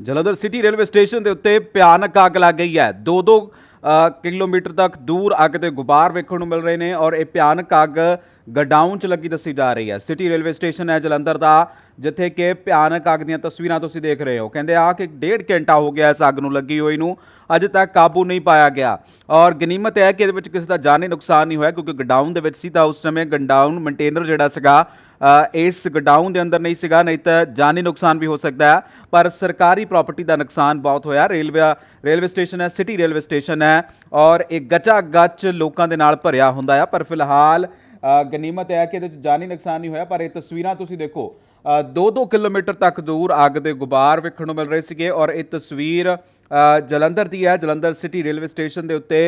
Jalandhar city railway station ਦੇ ਉੱਤੇ ਭਿਆਨਕ ਅੱਗ ਲੱਗ ਗਈ ਹੈ। ਦੋ ਦੋ ਅ, ਕਿਲੋਮੀਟਰ ਤੱਕ ਦੂਰ ਅੱਗ ਦੇ ਗੁਬਾਰ ਵੇਖਣ ਨੂੰ ਮਿਲ ਰਹੇ ਨੇ ਔਰ ਇਹ ਭਿਆਨਕ ਅੱਗ ਗਡਾਊਨ 'ਚ ਲੱਗੀ ਦੱਸੀ ਜਾ ਰਹੀ ਹੈ। ਸਿਟੀ ਰੇਲਵੇ ਸਟੇਸ਼ਨ ਹੈ ਜਲੰਧਰ ਦਾ ਜਿੱਥੇ ਕਿ ਭਿਆਨਕ ਅੱਗ ਦੀਆਂ ਤਸਵੀਰਾਂ ਤੁਸੀਂ ਦੇਖ ਰਹੇ ਹੋ। ਕਹਿੰਦੇ ਆ ਕਿ ਡੇਢ ਘੰਟਾ ਹੋ ਗਿਆ ਇਸ ਅੱਗ ਨੂੰ ਲੱਗੀ ਹੋਈ ਨੂੰ ਅਜੇ ਤੱਕ ਕਾਬੂ ਨਹੀਂ ਪਾਇਆ ਗਿਆ। ਔਰ ਗਨੀਮਤ ਹੈ ਕਿ ਇਹਦੇ ਵਿੱਚ ਕਿਸੇ ਦਾ ਜਾਨੀ ਨੁਕਸਾਨ ਨਹੀਂ ਹੋਇਆ ਕਿਉਂਕਿ ਗਡਾਊਨ ਦੇ ਵਿੱਚ ਸੀ ਤਾਂ ਉਸ ਸਮੇਂ ਗਡਾਊਨ ਮੇਨਟੇਨਰ ਜਿਹੜਾ ਸੀਗਾ ਇਸ ਗਡਾਊਨ ਦੇ ਅੰਦਰ ਨਹੀਂ ਸੀਗਾ ਨਹੀਂ ਤਾਂ ਜਾਨੀ ਨੁਕਸਾਨ ਵੀ ਹੋ ਸਕਦਾ ਹੈ। ਪਰ ਸਰਕਾਰੀ ਪ੍ਰਾਪਰਟੀ ਦਾ ਨੁਕਸਾਨ ਬਹੁਤ ਹੋਇਆ। ਰੇਲਵੇ ਰੇਲਵੇ ਸਟੇਸ਼ਨ ਹੈ ਸਿਟੀ ਰੇਲਵੇ ਸਟੇਸ਼ਨ ਹੈ ਔਰ ਇਹ ਗਚਾ ਗੱਚ ਲੋਕਾਂ ਦੇ ਨਾਲ ਭਰਿਆ ਹੁੰਦਾ ਆ। ਪਰ ਫਿਲਹਾਲ ਅ, ਗਨੀਮਤ ਹੈ ਕਿ ਇਹਦੇ ਵਿੱਚ ਜਾਨੀ ਨੁਕਸਾਨ ਨਹੀਂ ਹੋਇਆ ਪਰ ਇਹ ਤਸਵੀਰਾਂ ਤੁਸੀਂ ਦੇਖੋ। 2-2 ਕਿਲੋਮੀਟਰ ਤੱਕ ਦੂਰ ਅੱਗ ਦੇ ਗੁਬਾਰ ਵੇਖਣ ਨੂੰ ਮਿਲ ਰਹੇ ਸੀਗੇ ਔਰ ਇਹ ਤਸਵੀਰ ਜਲੰਧਰ ਦੀ ਹੈ। ਜਲੰਧਰ ਸਿਟੀ ਰੇਲਵੇ ਸਟੇਸ਼ਨ ਦੇ ਉੱਤੇ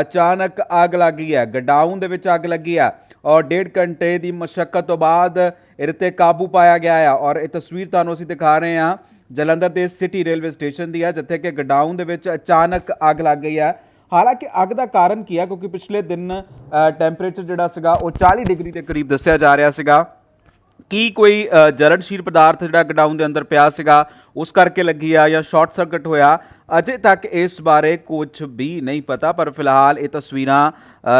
ਅਚਾਨਕ ਅੱਗ ਲੱਗੀ ਹੈ। ਗਡਾਊਨ ਦੇ ਵਿੱਚ ਅੱਗ ਲੱਗੀ ਹੈ। ਔਰ ਡੇਢ ਘੰਟੇ ਦੀ ਮਸ਼ੱਕਤ ਤੋਂ ਬਾਅਦ ਇਹਦੇ ਤੇ ਕਾਬੂ ਪਾਇਆ ਗਿਆ ਆ। ਔਰ ਇਹ ਤਸਵੀਰ ਤੁਹਾਨੂੰ ਅਸੀਂ ਦਿਖਾ ਰਹੇ ਹਾਂ। ਜਲੰਧਰ ਦੇ ਸਿਟੀ ਰੇਲਵੇ ਸਟੇਸ਼ਨ ਦੀ ਆ ਜਿੱਥੇ ਕਿ ਗਡਾਊਨ ਦੇ ਵਿੱਚ ਅਚਾਨਕ ਅੱਗ ਲੱਗ ਗਈ ਹੈ ਹਾਲਾਂਕਿ ਅੱਗ ਦਾ ਕਾਰਨ ਕੀ ਹੈ ਕਿਉਂਕਿ ਪਿਛਲੇ ਦਿਨ ਟੈਂਪਰੇਚਰ ਜਿਹੜਾ ਸੀਗਾ ਉਹ 40 ਡਿਗਰੀ ਦੇ ਕਰੀਬ ਦੱਸਿਆ ਜਾ ਰਿਹਾ ਸੀਗਾ। ਕੀ ਕੋਈ ਅ, ਜਲਣਸ਼ੀਲ ਪਦਾਰਥ ਜਿਹੜਾ ਗਡਾਊਨ ਦੇ ਅੰਦਰ ਪਿਆ ਸੀਗਾ ਉਸ ਕਰਕੇ ਲੱਗੀ ਆ ਜਾਂ ਸ਼ਾਰਟ ਸਰਕਟ ਹੋਇਆ? ਅਜੇ ਤੱਕ ਇਸ ਬਾਰੇ ਕੁਝ ਵੀ ਨਹੀਂ ਪਤਾ ਪਰ ਫਿਲਹਾਲ ਇਹ ਤਸਵੀਰਾਂ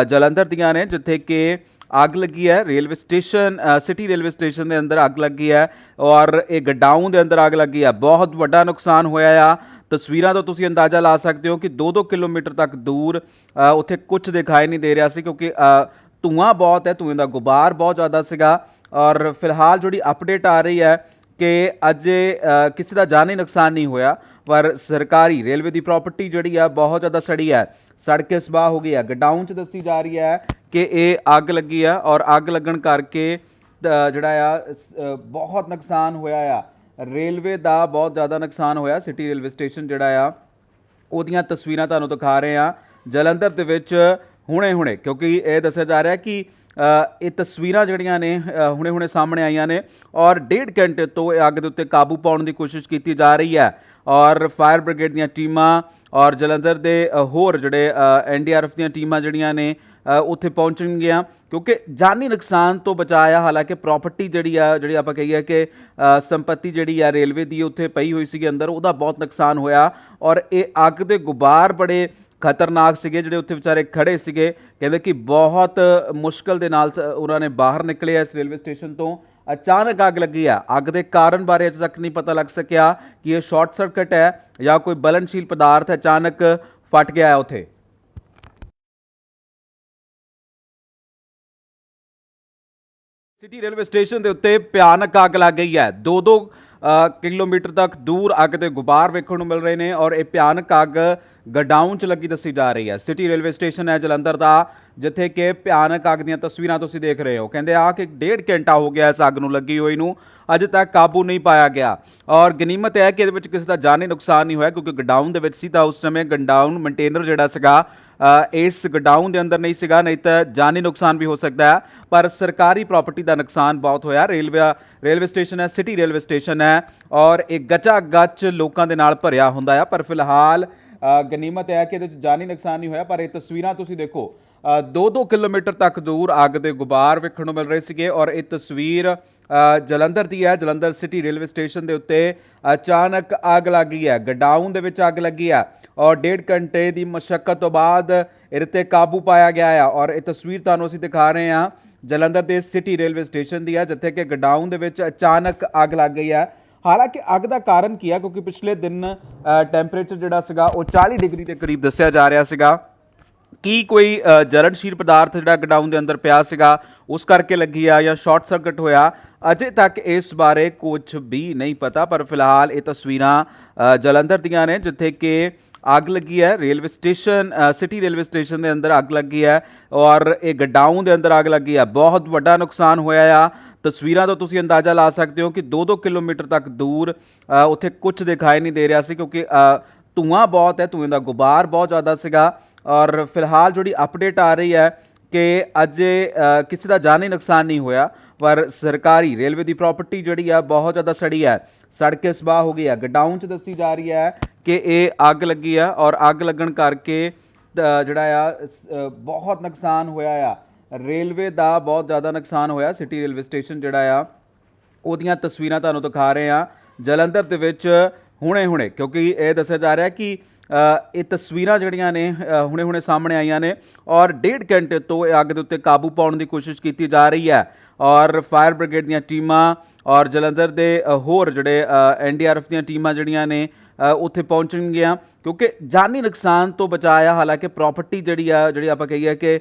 ਜਲੰਧਰ ਦੀਆਂ ਨੇ ਜਿੱਥੇ ਕਿ ਅੱਗ ਲੱਗੀ ਹੈ railway station city railway station ਦੇ ਅੰਦਰ ਅੱਗ ਲੱਗੀ ਹੈ ਔਰ ਇਹ ਗਡਾਊਨ ਦੇ ਅੰਦਰ ਅੱਗ ਲੱਗੀ ਹੈ। ਬਹੁਤ ਵੱਡਾ ਨੁਕਸਾਨ ਹੋਇਆ ਆ। ਤਸਵੀਰਾਂ ਤੋਂ ਤੁਸੀਂ ਅੰਦਾਜ਼ਾ ਲਾ ਸਕਦੇ ਹੋ ਕਿ 2-2 ਕਿਲੋਮੀਟਰ ਤੱਕ ਦੂਰ ਉੱਥੇ ਕੁਝ ਦਿਖਾਈ ਨਹੀਂ ਦੇ ਰਿਹਾ ਸੀ ਕਿਉਂਕਿ ਅ, ਧੂਆਂ ਬਹੁਤ ਹੈ ਧੂਏ ਦਾ ਗੁਬਾਰ ਬਹੁਤ ਜ਼ਿਆਦਾ ਸੀਗਾ ਔਰ ਫਿਲਹਾਲ ਜਿਹੜੀ ਅਪਡੇਟ ਆ ਰਹੀ ਹੈ ਕਿ ਅਜੇ ਕਿਸੇ ਦਾ ਜਾਨੀ ਨੁਕਸਾਨ ਨਹੀਂ ਹੋਇਆ ਪਰ ਸਰਕਾਰੀ ਰੇਲਵੇ ਦੀ ਪ੍ਰਾਪਰਟੀ ਜਿਹੜੀ ਆ ਬਹੁਤ ਜ਼ਿਆਦਾ ਸੜੀ ਹੈ। ਸੜ ਸਬਾਹ ਹੋ ਗਈ ਹੈ ਗਡਾਊਨ 'ਚ ਦੱਸੀ ਜਾ ਰਹੀ ਹੈ ਕਿ ਇਹ ਅੱਗ ਲੱਗੀ ਆ ਔਰ ਅੱਗ ਲੱਗਣ ਕਰਕੇ ਜਿਹੜਾ ਆ, ਸ- ਬਹੁਤ ਨੁਕਸਾਨ ਹੋਇਆ ਆ। ਰੇਲਵੇ ਦਾ ਬਹੁਤ ਜ਼ਿਆਦਾ ਨੁਕਸਾਨ ਹੋਇਆ, ਸਿਟੀ ਰੇਲਵੇ ਸਟੇਸ਼ਨ ਜਿਹੜਾ ਆ, ਉਹਦੀਆਂ ਤਸਵੀਰਾਂ ਤੁਹਾਨੂੰ ਦਿਖਾ ਰਹੇ ਆ। ਜਲੰਧਰ ਦੇ ਵਿੱਚ ਹੁਣੇ-ਹੁਣੇ, ਕਿਉਂਕਿ ਇਹ ਦੱਸਿਆ ਜਾ ਰਿਹਾ ਕਿ ਇਹ ਤਸਵੀਰਾਂ ਜਿਹੜੀਆਂ ਨੇ ਹੁਣੇ-ਹੁਣੇ ਸਾਹਮਣੇ ਆਈਆਂ ਨੇ ਔਰ ਡੇਢ ਘੰਟੇ ਤੋਂ ਇਹ ਅੱਗ ਦੇ ਉੱਤੇ ਕਾਬੂ ਪਾਉਣ ਦੀ ਕੋਸ਼ਿਸ਼ ਕੀਤੀ ਜਾ ਰਹੀ ਹੈ ਔਰ ਫਾਇਰ ਬ੍ਰਿਗੇਡ ਦੀਆਂ ਟੀਮਾਂ ਔਰ ਜਲੰਧਰ ਦੇ ਹੋਰ ਜਿਹੜੇ ਐਨਡੀਆਰਐਫ ਦੀਆਂ ਟੀਮਾਂ ਜਿਹੜੀਆਂ ਨੇ ਅ, ਉੱਥੇ ਪਹੁੰਚਣਗੀਆਂ ਕਿਉਂਕਿ ਜਾਨੀ ਨੁਕਸਾਨ ਤੋਂ ਬਚਾਇਆ ਹਾਲਾਂਕਿ ਪ੍ਰਾਪਰਟੀ ਜਿਹੜੀ ਆ ਜਿਹੜੀ ਆਪਾਂ ਕਹੀਏ ਕਿ ਸੰਪਤੀ ਜਿਹੜੀ ਆ ਰੇਲਵੇ ਦੀ ਉੱਥੇ ਪਈ ਹੋਈ ਸੀਗੀ ਅੰਦਰ ਉਹਦਾ ਬਹੁਤ ਨੁਕਸਾਨ ਹੋਇਆ ਔਰ ਇਹ ਅੱਗ ਦੇ ਗੁਬਾਰ ਬੜੇ ਖਤਰਨਾਕ ਸੀਗੇ ਜਿਹੜੇ ਉੱਥੇ ਵਿਚਾਰੇ ਖੜੇ ਸੀਗੇ। ਕਹਿੰਦੇ ਕਿ ਬਹੁਤ ਮੁਸ਼ਕਲ ਦੇ ਨਾਲ ਸ- ਉਹਨਾਂ ਨੇ ਬਾਹਰ ਨਿਕਲੇ ਇਸ ਰੇਲਵੇ ਸਟੇਸ਼ਨ ਤੋਂ। ਅਚਾਨਕ ਅੱਗ ਲੱਗੀ ਆ। ਅੱਗ ਦੇ ਕਾਰਨ ਬਾਰੇ ਅਜੇ ਤੱਕ ਨਹੀਂ ਪਤਾ ਲੱਗ ਸਕਿਆ ਕਿ ਇਹ ਸ਼ਾਰਟ ਸਰਕਟ ਹੈ ਜਾਂ ਕੋਈ ਬਲਨਸ਼ੀਲ ਪਦਾਰਥ ਅਚਾਨਕ ਫਟ ਗਿਆ ਹੈ ਉੱਥੇ। ਸਿਟੀ ਰੇਲਵੇ ਸਟੇਸ਼ਨ ਦੇ ਉੱਤੇ ਭਿਆਨਕ ਅੱਗ ਲੱਗ ਗਈ ਹੈ। ਦੋ ਦੋ ਅ, ਕਿਲੋਮੀਟਰ ਤੱਕ ਦੂਰ ਅੱਗ ਦੇ ਗੁਬਾਰ ਵੇਖਣ ਨੂੰ ਮਿਲ ਰਹੇ ਨੇ ਔਰ ਇਹ ਭਿਆਨਕ ਅੱਗ ਗਡਾਊਨ 'ਚ ਲੱਗੀ ਦੱਸੀ ਜਾ ਰਹੀ ਹੈ। ਸਿਟੀ ਰੇਲਵੇ ਸਟੇਸ਼ਨ ਹੈ ਜਲੰਧਰ ਦਾ। ਜਿੱਥੇ ਕਿ ਭਿਆਨਕ ਅੱਗ ਦੀਆਂ ਤਸਵੀਰਾਂ ਤੁਸੀਂ ਦੇਖ ਰਹੇ ਹੋ। ਕਹਿੰਦੇ ਆ ਕਿ ਡੇਢ ਘੰਟਾ ਹੋ ਗਿਆ ਇਸ ਅੱਗ ਨੂੰ ਲੱਗੀ ਹੋਈ ਨੂੰ। ਅਜੇ ਤੱਕ ਕਾਬੂ ਨਹੀਂ ਪਾਇਆ ਗਿਆ। ਔਰ ਗਨੀਮਤ ਹੈ ਕਿ ਇਹਦੇ ਵਿੱਚ ਕਿਸੇ ਦਾ ਜਾਨੀ ਨੁਕਸਾਨ ਨਹੀਂ ਹੋਇਆ ਕਿਉਂਕਿ ਗਡਾਊਨ ਦੇ ਵਿੱਚ ਸੀ ਤਾਂ ਉਸ ਸਮੇਂ ਗਡਾਊਨ ਮੇਨਟੇਨਰ ਜਿਹੜਾ ਸੀਗਾ ਇਸ ਗਡਾਊਨ ਦੇ ਅੰਦਰ ਨਹੀਂ ਸੀਗਾ ਨਹੀਂ ਤਾਂ ਜਾਨੀ ਨੁਕਸਾਨ ਵੀ ਹੋ ਸਕਦਾ ਹੈ। ਪਰ ਸਰਕਾਰੀ ਪ੍ਰਾਪਰਟੀ ਦਾ ਨੁਕਸਾਨ ਬਹੁਤ ਹੋਇਆ। ਰੇਲਵੇ ਰੇਲਵੇ ਸਟੇਸ਼ਨ ਹੈ ਸਿਟੀ ਰੇਲਵੇ ਸਟੇਸ਼ਨ ਹੈ ਔਰ ਇਹ ਗੱਚਾ ਗੱਚ ਲੋਕਾਂ ਦੇ ਨਾਲ ਭਰਿਆ ਹੁੰਦਾ ਆ। ਪਰ ਫਿਲਹਾਲ ਅ, ਗਨੀਮਤ ਹੈ ਕਿ ਇਹਦੇ ਵਿੱਚ ਜਾਨੀ ਨੁਕਸਾਨ ਨਹੀਂ ਹੋਇਆ ਪਰ ਇਹ ਤਸਵੀਰਾਂ ਤੁਸੀਂ ਦੇਖੋ। 2-2 ਕਿਲੋਮੀਟਰ ਤੱਕ ਦੂਰ ਅੱਗ ਦੇ ਗੁਬਾਰ ਵੇਖਣ ਨੂੰ ਮਿਲ ਰਹੇ ਸੀਗੇ ਔਰ ਇਹ ਤਸਵੀਰ ਜਲੰਧਰ ਦੀ ਹੈ। ਜਲੰਧਰ ਸਿਟੀ ਰੇਲਵੇ ਸਟੇਸ਼ਨ ਦੇ ਉੱਤੇ ਅਚਾਨਕ ਅੱਗ ਲੱਗੀ ਹੈ। ਗਡਾਊਨ ਦੇ ਵਿੱਚ ਅੱਗ ਲੱਗੀ ਹੈ ਔਰ ਡੇਢ ਘੰਟੇ ਦੀ ਮਸ਼ੱਕਤ ਤੋਂ ਬਾਅਦ ਇਹਦੇ ਤੇ ਕਾਬੂ ਪਾਇਆ ਗਿਆ ਹੈ ਔਰ ਇਹ ਤਸਵੀਰ ਤੁਹਾਨੂੰ ਅਸੀਂ ਦਿਖਾ ਰਹੇ ਹਾਂ। ਜਲੰਧਰ ਦੇ ਸਿਟੀ ਰੇਲਵੇ ਸਟੇਸ਼ਨ ਦੀ ਹੈ, ਜਿੱਥੇ ਕਿ ਗਡਾਊਨ ਦੇ ਵਿੱਚ ਅਚਾਨਕ ਅੱਗ ਲੱਗ ਗਈ ਹੈ। ਹਾਲਾਂਕਿ ਅੱਗ ਦਾ ਕਾਰਨ ਕੀ ਹੈ? ਕਿਉਂਕਿ ਪਿਛਲੇ ਦਿਨ ਟੈਂਪਰੇਚਰ ਜਿਹੜਾ ਸੀਗਾ ਉਹ 40 ਡਿਗਰੀ ਦੇ ਕਰੀਬ ਦੱਸਿਆ ਜਾ ਰਿਹਾ ਸੀਗਾ। ਕੀ ਕੋਈ ਅ, ਜਲਣਸ਼ੀਲ ਪਦਾਰਥ ਜਿਹੜਾ ਗਡਾਊਨ ਦੇ ਅੰਦਰ ਪਿਆ ਸੀਗਾ ਉਸ ਕਰਕੇ ਲੱਗੀ ਆ ਜਾਂ ਸ਼ਾਰਟ ਸਰਕਟ ਹੋਇਆ? ਅਜੇ ਤੱਕ ਇਸ ਬਾਰੇ ਕੁਝ ਵੀ ਨਹੀਂ ਪਤਾ ਪਰ ਫਿਲਹਾਲ ਇਹ ਤਸਵੀਰਾਂ ਜਲੰਧਰ ਦੀਆਂ ਨੇ ਜਿੱਥੇ ਕਿ ਅੱਗ ਲੱਗੀ ਹੈ railway station city railway station ਦੇ ਅੰਦਰ ਅੱਗ ਲੱਗੀ ਹੈ ਔਰ ਇਹ ਗਡਾਊਨ ਦੇ ਅੰਦਰ ਅੱਗ ਲੱਗੀ ਹੈ। ਬਹੁਤ ਵੱਡਾ ਨੁਕਸਾਨ ਹੋਇਆ ਆ। ਤਸਵੀਰਾਂ ਤੋਂ ਤੁਸੀਂ ਅੰਦਾਜ਼ਾ ਲਾ ਸਕਦੇ ਹੋ ਕਿ 2-2 ਕਿਲੋਮੀਟਰ ਤੱਕ ਦੂਰ ਉੱਥੇ ਕੁਝ ਦਿਖਾਈ ਨਹੀਂ ਦੇ ਰਿਹਾ ਸੀ ਕਿਉਂਕਿ ਅ, ਧੂਆਂ ਬਹੁਤ ਹੈ ਧੂਏ ਦਾ ਗੁਬਾਰ ਬਹੁਤ ਜ਼ਿਆਦਾ ਸੀਗਾ। ਔਰ ਫਿਲਹਾਲ ਜਿਹੜੀ ਅਪਡੇਟ ਆ ਰਹੀ ਹੈ ਕਿ ਅਜੇ ਕਿਸੇ ਦਾ ਜਾਨੀ ਨੁਕਸਾਨ ਨਹੀਂ ਹੋਇਆ, ਪਰ ਸਰਕਾਰੀ ਰੇਲਵੇ ਦੀ ਪ੍ਰਾਪਰਟੀ ਜਿਹੜੀ ਆ ਬਹੁਤ ਜ਼ਿਆਦਾ ਸੜੀ ਹੈ। ਸੜ ਕੇ ਸਵਾਹ ਹੋ ਗਈ ਹੈ। ਗਡਾਊਨ 'ਚ ਦੱਸੀ ਜਾ ਰਹੀ ਹੈ ਕਿ ਇਹ ਅੱਗ ਲੱਗੀ ਆ ਔਰ ਅੱਗ ਲੱਗਣ ਕਰਕੇ ਜਿਹੜਾ ਆ, ਸ- ਬਹੁਤ ਨੁਕਸਾਨ ਹੋਇਆ ਆ। ਰੇਲਵੇ ਦਾ ਬਹੁਤ ਜ਼ਿਆਦਾ ਨੁਕਸਾਨ ਹੋਇਆ ਸਿਟੀ ਰੇਲਵੇ ਸਟੇਸ਼ਨ ਜਿਹੜਾ ਆ, ਉਹਦੀਆਂ ਤਸਵੀਰਾਂ ਤੁਹਾਨੂੰ ਦਿਖਾ ਰਹੇ ਆ ਜਲੰਧਰ ਦੇ ਵਿੱਚ ਹੁਣੇ-ਹੁਣੇ, ਕਿਉਂਕਿ ਇਹ ਦੱਸਿਆ ਜਾ ਰਿਹਾ ਕਿ ਇਹ ਤਸਵੀਰਾਂ ਜਿਹੜੀਆਂ ਨੇ ਹੁਣੇ-ਹੁਣੇ ਸਾਹਮਣੇ ਆਈਆਂ ਨੇ ਔਰ ਡੇਢ ਘੰਟੇ ਤੋਂ ਇਹ ਅੱਗ ਦੇ ਉੱਤੇ ਕਾਬੂ ਪਾਉਣ ਦੀ ਕੋਸ਼ਿਸ਼ ਕੀਤੀ ਜਾ ਰਹੀ ਹੈ ਔਰ ਫਾਇਰ ਬ੍ਰਿਗੇਡ ਦੀਆਂ ਟੀਮਾਂ ਔਰ ਜਲੰਧਰ ਦੇ ਹੋਰ ਜਿਹੜੇ ਐਨਡੀਆਰਐਫ ਦੀਆਂ ਟੀਮਾਂ ਜਿਹੜੀਆਂ ਨੇ ਉੱਥੇ ਪਹੁੰਚਣਗੀਆਂ ਕਿਉਂਕਿ ਜਾਨੀ ਨੁਕਸਾਨ ਤੋਂ ਬਚਾਇਆ ਹਾਲਾਂਕਿ ਪ੍ਰਾਪਰਟੀ ਜਿਹੜੀ ਆ, ਜਿਹੜੀ ਆਪਾਂ ਕਹੀਏ ਕਿ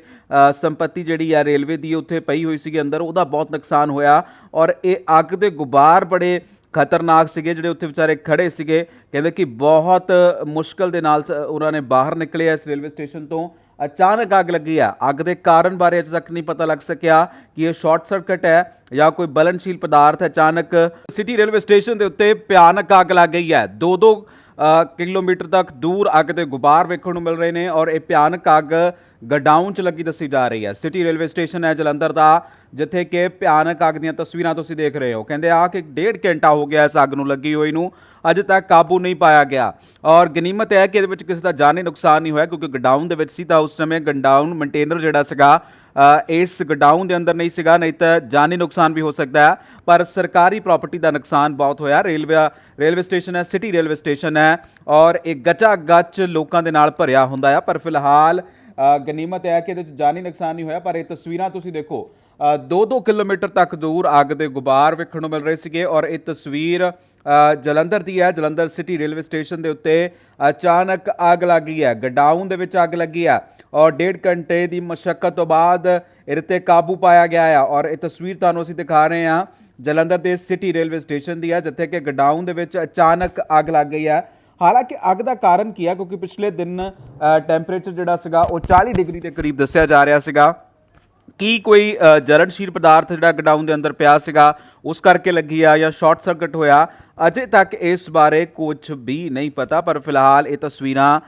ਸੰਪਤੀ ਜਿਹੜੀ ਆ ਰੇਲਵੇ ਦੀ ਉੱਥੇ ਪਈ ਹੋਈ ਸੀਗੀ ਅੰਦਰ, ਉਹਦਾ ਬਹੁਤ ਨੁਕਸਾਨ ਹੋਇਆ ਔਰ ਇਹ ਅੱਗ ਦੇ ਗੁਬਾਰ ਬੜੇ ਖਤਰਨਾਕ ਸੀਗੇ ਜਿਹੜੇ ਉੱਥੇ ਵਿਚਾਰੇ ਖੜੇ ਸੀਗੇ। ਕਹਿੰਦੇ ਕਿ ਬਹੁਤ ਮੁਸ਼ਕਲ ਦੇ ਨਾਲ ਸ- ਉਹਨਾਂ ਨੇ ਬਾਹਰ ਨਿਕਲੇ ਇਸ ਰੇਲਵੇ ਸਟੇਸ਼ਨ ਤੋਂ। ਅਚਾਨਕ ਅੱਗ ਲੱਗੀ ਆ। ਅੱਗ ਦੇ ਕਾਰਨ ਬਾਰੇ ਅਜੇ ਤੱਕ ਨਹੀਂ ਪਤਾ ਲੱਗ ਸਕਿਆ ਕਿ ਇਹ ਸ਼ਾਰਟ ਸਰਕਟ ਹੈ ਜਾਂ ਕੋਈ ਬਲਨਸ਼ੀਲ ਪਦਾਰਥ ਅਚਾਨਕ ਸਿਟੀ ਰੇਲਵੇ ਸਟੇਸ਼ਨ ਦੇ ਉੱਤੇ ਭਿਆਨਕ ਅੱਗ ਲੱਗ ਗਈ ਹੈ। ਦੋ ਦੋ ਅ, ਕਿਲੋਮੀਟਰ ਤੱਕ ਦੂਰ ਅੱਗ ਦੇ ਗੁਬਾਰ ਵੇਖਣ ਨੂੰ ਮਿਲ ਰਹੇ ਨੇ ਔਰ ਇਹ ਭਿਆਨਕ ਅੱਗ ਗਡਾਊਨ 'ਚ ਲੱਗੀ ਦੱਸੀ ਜਾ ਰਹੀ ਹੈ। ਸਿਟੀ ਰੇਲਵੇ ਸਟੇਸ਼ਨ ਹੈ ਜਲੰਧਰ ਦਾ। ਜਿੱਥੇ ਕਿ ਭਿਆਨਕ ਅੱਗ ਦੀਆਂ ਤਸਵੀਰਾਂ ਤੁਸੀਂ ਦੇਖ ਰਹੇ ਹੋ। ਕਹਿੰਦੇ ਆ ਕਿ ਡੇਢ ਘੰਟਾ ਹੋ ਗਿਆ ਇਸ ਅੱਗ ਨੂੰ ਲੱਗੀ ਹੋਈ ਨੂੰ। ਅਜੇ ਤੱਕ ਕਾਬੂ ਨਹੀਂ ਪਾਇਆ ਗਿਆ। ਔਰ ਗਨੀਮਤ ਹੈ ਕਿ ਇਹਦੇ ਵਿੱਚ ਕਿਸੇ ਦਾ ਜਾਨੀ ਨੁਕਸਾਨ ਨਹੀਂ ਹੋਇਆ ਕਿਉਂਕਿ ਗਡਾਊਨ ਦੇ ਵਿੱਚ ਸੀ ਤਾਂ ਉਸ ਸਮੇਂ ਗਡਾਊਨ ਮੇਨਟੇਨਰ ਜਿਹੜਾ ਸੀਗਾ ਇਸ ਗਡਾਊਨ ਦੇ ਅੰਦਰ ਨਹੀਂ ਸੀਗਾ ਨਹੀਂ ਤਾਂ ਜਾਨੀ ਨੁਕਸਾਨ ਵੀ ਹੋ ਸਕਦਾ ਹੈ। ਪਰ ਸਰਕਾਰੀ ਪ੍ਰਾਪਰਟੀ ਦਾ ਨੁਕਸਾਨ ਬਹੁਤ ਹੋਇਆ। ਰੇਲਵੇ ਰੇਲਵੇ ਸਟੇਸ਼ਨ ਹੈ ਸਿਟੀ ਰੇਲਵੇ ਸਟੇਸ਼ਨ ਹੈ ਔਰ ਇਹ ਗੱਚਾ ਗੱਚ ਲੋਕਾਂ ਦੇ ਨਾਲ ਭਰਿਆ ਹੁੰਦਾ ਹੈ ਪਰ ਫਿਲਹਾਲ ਅ, ਗਨੀਮਤ ਹੈ ਕਿ ਇਹਦੇ ਵਿੱਚ ਜਾਨੀ ਨੁਕਸਾਨ ਨਹੀਂ ਹੋਇਆ ਪਰ ਇਹ ਤਸਵੀਰਾਂ ਤੁਸੀਂ ਦੇਖੋ। 2-2 ਕਿਲੋਮੀਟਰ ਤੱਕ ਦੂਰ ਅੱਗ ਦੇ ਗੁਬਾਰ ਵੇਖਣ ਨੂੰ ਮਿਲ ਰਹੇ ਸੀਗੇ ਔਰ ਇਹ ਤਸਵੀਰ ਜਲੰਧਰ ਦੀ ਹੈ। ਜਲੰਧਰ ਸਿਟੀ ਰੇਲਵੇ ਸਟੇਸ਼ਨ ਦੇ ਉੱਤੇ ਅਚਾਨਕ ਅੱਗ ਲੱਗੀ ਹੈ। ਗਡਾਊਨ ਦੇ ਵਿੱਚ ਅੱਗ ਲੱਗੀ ਹੈ ਔਰ ਡੇਢ ਘੰਟੇ ਦੀ ਮਸ਼ੱਕਤ ਤੋਂ ਬਾਅਦ ਇਹਦੇ ਤੇ ਕਾਬੂ ਪਾਇਆ ਗਿਆ ਹੈ ਔਰ ਇਹ ਤਸਵੀਰ ਤੁਹਾਨੂੰ ਅਸੀਂ ਦਿਖਾ ਰਹੇ ਹਾਂ। ਜਲੰਧਰ ਦੇ ਸਿਟੀ ਰੇਲਵੇ ਸਟੇਸ਼ਨ ਦੀ ਹੈ, ਜਿੱਥੇ ਕਿ ਗਡਾਊਨ ਦੇ ਵਿੱਚ ਅਚਾਨਕ ਅੱਗ ਲੱਗ ਗਈ ਹੈ। ਹਾਲਾਂਕਿ ਅੱਗ ਦਾ ਕਾਰਨ ਕੀ ਹੈ? ਕਿਉਂਕਿ ਪਿਛਲੇ ਦਿਨ ਟੈਂਪਰੇਚਰ ਜਿਹੜਾ ਸੀਗਾ ਉਹ 40 ਡਿਗਰੀ ਦੇ ਕਰੀਬ ਦੱਸਿਆ ਜਾ ਰਿਹਾ ਸੀਗਾ। ਕੀ ਕੋਈ ਅ, ਜਲਣਸ਼ੀਲ ਪਦਾਰਥ ਜਿਹੜਾ ਗਡਾਊਨ ਦੇ ਅੰਦਰ ਪਿਆ ਸੀਗਾ ਉਸ ਕਰਕੇ ਲੱਗੀ ਆ ਜਾਂ ਸ਼ਾਰਟ ਸਰਕਟ ਹੋਇਆ? ਅਜੇ ਤੱਕ ਇਸ ਬਾਰੇ ਕੁਝ ਵੀ ਨਹੀਂ ਪਤਾ ਪਰ ਫਿਲਹਾਲ ਇਹ ਤਸਵੀਰਾਂ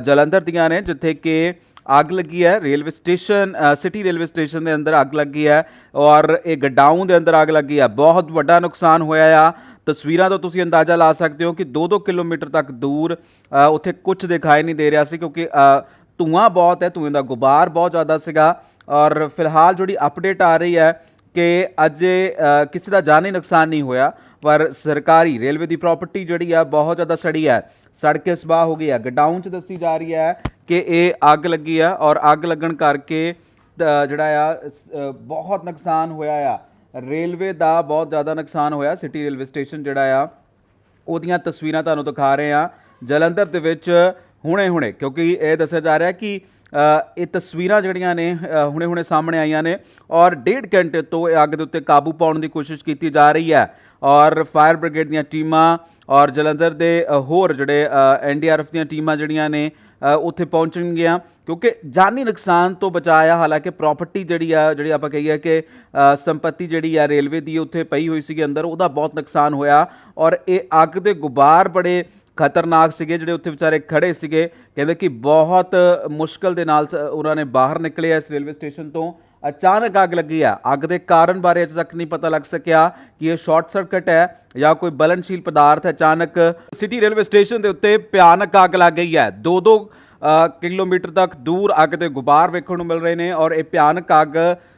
ਜਲੰਧਰ ਦੀਆਂ ਨੇ ਜਿੱਥੇ ਕਿ ਅੱਗ ਲੱਗੀ ਹੈ railway station city railway station ਦੇ ਅੰਦਰ ਅੱਗ ਲੱਗੀ ਹੈ ਔਰ ਇਹ ਗਡਾਊਨ ਦੇ ਅੰਦਰ ਅੱਗ ਲੱਗੀ ਹੈ। ਬਹੁਤ ਵੱਡਾ ਨੁਕਸਾਨ ਹੋਇਆ ਆ। ਤਸਵੀਰਾਂ ਤੋਂ ਤੁਸੀਂ ਅੰਦਾਜ਼ਾ ਲਾ ਸਕਦੇ ਹੋ ਕਿ 2-2 ਕਿਲੋਮੀਟਰ ਤੱਕ ਦੂਰ ਉੱਥੇ ਕੁਝ ਦਿਖਾਈ ਨਹੀਂ ਦੇ ਰਿਹਾ ਸੀ ਕਿਉਂਕਿ ਅ, ਧੂਆਂ ਬਹੁਤ ਹੈ ਧੂਏ ਦਾ ਗੁਬਾਰ ਬਹੁਤ ਜ਼ਿਆਦਾ ਸੀਗਾ। ਔਰ ਫਿਲਹਾਲ ਜਿਹੜੀ ਅਪਡੇਟ ਆ ਰਹੀ ਹੈ ਕਿ ਅਜੇ ਕਿਸੇ ਦਾ ਜਾਨੀ ਨੁਕਸਾਨ ਨਹੀਂ ਹੋਇਆ, ਪਰ ਸਰਕਾਰੀ ਰੇਲਵੇ ਦੀ ਪ੍ਰਾਪਰਟੀ ਜਿਹੜੀ ਆ ਬਹੁਤ ਜ਼ਿਆਦਾ ਸੜੀ ਹੈ। ਸੜ ਕੇ ਸਵਾਹ ਹੋ ਗਈ ਹੈ। ਗਡਾਊਨ 'ਚ ਦੱਸੀ ਜਾ ਰਹੀ ਹੈ ਕਿ ਇਹ ਅੱਗ ਲੱਗੀ ਆ ਔਰ ਅੱਗ ਲੱਗਣ ਕਰਕੇ ਜਿਹੜਾ ਆ, ਸ- ਬਹੁਤ ਨੁਕਸਾਨ ਹੋਇਆ ਆ। ਰੇਲਵੇ ਦਾ ਬਹੁਤ ਜ਼ਿਆਦਾ ਨੁਕਸਾਨ ਹੋਇਆ। ਸਿਟੀ ਰੇਲਵੇ ਸਟੇਸ਼ਨ ਜਿਹੜਾ ਆ, ਉਹਦੀਆਂ ਤਸਵੀਰਾਂ ਤੁਹਾਨੂੰ ਦਿਖਾ ਰਹੇ ਆ ਜਲੰਧਰ ਦੇ ਵਿੱਚ ਹੁਣੇ-ਹੁਣੇ, ਕਿਉਂਕਿ ਇਹ ਦੱਸਿਆ ਜਾ ਰਿਹਾ ਕਿ ਇਹ ਤਸਵੀਰਾਂ ਜਿਹੜੀਆਂ ਨੇ ਹੁਣੇ-ਹੁਣੇ ਸਾਹਮਣੇ ਆਈਆਂ ਨੇ ਔਰ ਡੇਢ ਘੰਟੇ ਤੋਂ ਇਹ ਅੱਗ ਦੇ ਉੱਤੇ ਕਾਬੂ ਪਾਉਣ ਦੀ ਕੋਸ਼ਿਸ਼ ਕੀਤੀ ਜਾ ਰਹੀ ਹੈ ਔਰ ਫਾਇਰ ਬ੍ਰਿਗੇਡ ਦੀਆਂ ਟੀਮਾਂ ਔਰ ਜਲੰਧਰ ਦੇ ਹੋਰ ਜਿਹੜੇ ਐਨਡੀਆਰਐਫ ਦੀਆਂ ਟੀਮਾਂ ਜਿਹੜੀਆਂ ਨੇ ਉੱਥੇ ਪਹੁੰਚਣਗੀਆਂ ਕਿਉਂਕਿ ਜਾਨੀ ਨੁਕਸਾਨ ਤੋਂ ਬਚਾਇਆ ਹਾਲਾਂਕਿ ਪ੍ਰਾਪਰਟੀ ਜਿਹੜੀ ਆ, ਜਿਹੜੀ ਆਪਾਂ ਕਹੀਏ ਕਿ ਸੰਪਤੀ ਜਿਹੜੀ ਆ ਰੇਲਵੇ ਦੀ ਉੱਥੇ ਪਈ ਹੋਈ ਸੀਗੀ ਅੰਦਰ, ਉਹਦਾ ਬਹੁਤ ਨੁਕਸਾਨ ਹੋਇਆ ਔਰ ਇਹ ਅੱਗ ਦੇ ਗੁਬਾਰ ਬੜੇ ਖਤਰਨਾਕ ਸੀਗੇ, ਜਿਹੜੇ ਉੱਥੇ ਵਿਚਾਰੇ ਖੜੇ ਸੀਗੇ। ਕਹਿੰਦੇ ਕਿ ਬਹੁਤ ਮੁਸ਼ਕਲ ਦੇ ਨਾਲ ਉਹਨਾਂ ਨੇ ਬਾਹਰ ਨਿਕਲੇ ਇਸ ਰੇਲਵੇ ਸਟੇਸ਼ਨ ਤੋਂ। ਅਚਾਨਕ ਅੱਗ ਲੱਗੀ ਆ। ਅੱਗ ਦੇ ਕਾਰਨ ਬਾਰੇ ਅਜੇ ਤੱਕ ਨਹੀਂ ਪਤਾ ਲੱਗ ਸਕਿਆ ਕਿ ਇਹ ਸ਼ਾਰਟ ਸਰਕਟ ਹੈ ਜਾਂ ਕੋਈ ਬਲਨਸ਼ੀਲ ਪਦਾਰਥ ਅਚਾਨਕ ਸਿਟੀ ਰੇਲਵੇ ਸਟੇਸ਼ਨ ਦੇ ਉੱਤੇ ਭਿਆਨਕ ਅੱਗ ਲੱਗ ਗਈ ਹੈ। ਦੋ ਦੋ ਕਿਲੋਮੀਟਰ ਤੱਕ ਦੂਰ ਅੱਗ ਦੇ ਗੁਬਾਰ ਵੇਖਣ ਨੂੰ ਮਿਲ ਰਹੇ ਨੇ ਔਰ ਇਹ ਭਿਆਨਕ ਅੱਗ